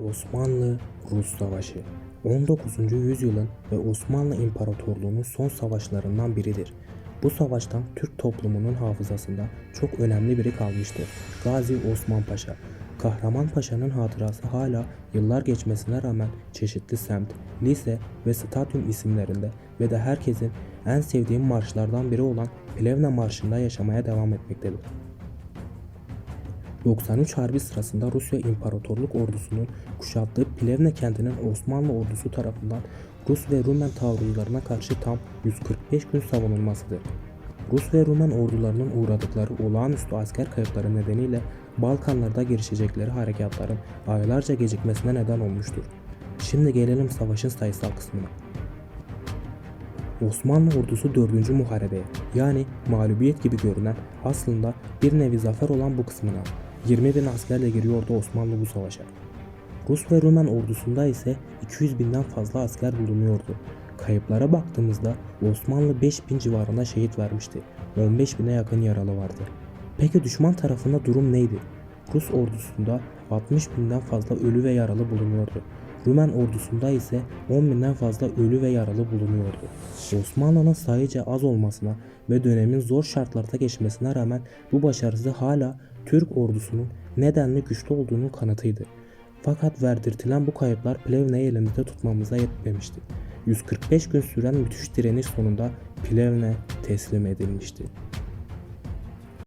Osmanlı-Rus Savaşı 19. yüzyılın ve Osmanlı İmparatorluğu'nun son savaşlarından biridir. Bu savaştan Türk toplumunun hafızasında çok önemli biri kalmıştır. Gazi Osman Paşa. Kahraman Paşa'nın hatırası hala yıllar geçmesine rağmen çeşitli semt, lise ve stadyum isimlerinde ve de herkesin en sevdiği marşlardan biri olan Plevne Marşı'nda yaşamaya devam etmektedir. 93 Harbi sırasında Rusya İmparatorluk ordusunun kuşattığı Plevne kentinin Osmanlı ordusu tarafından Rus ve Rumen taarruzlarına karşı tam 145 gün savunulmasıdır. Rus ve Rumen ordularının uğradıkları olağanüstü asker kayıpları nedeniyle Balkanlarda girişecekleri harekatların aylarca gecikmesine neden olmuştur. Şimdi gelelim savaşın sayısal kısmına. Osmanlı ordusu 4. muharebeye yani mağlubiyet gibi görünen aslında bir nevi zafer olan bu kısmına 20 bin askerle giriyordu Osmanlı bu savaşa. Rus ve Rumen ordusunda ise 200 binden fazla asker bulunuyordu. Kayıplara baktığımızda Osmanlı 5 bin civarında şehit vermişti. 15 bine yakın yaralı vardı. Peki düşman tarafında durum neydi? Rus ordusunda 60 binden fazla ölü ve yaralı bulunuyordu. Rumen ordusunda ise 10 binden fazla ölü ve yaralı bulunuyordu. Osmanlı'nın sayıca az olmasına ve dönemin zor şartlarda geçmesine rağmen bu başarısı hala Türk ordusunun nedenli güçlü olduğunun kanıtıydı. Fakat verdirtilen bu kayıplar Plevne'yi elimizde tutmamıza yetmemişti. 145 gün süren müthiş direniş sonunda Plevne teslim edilmişti.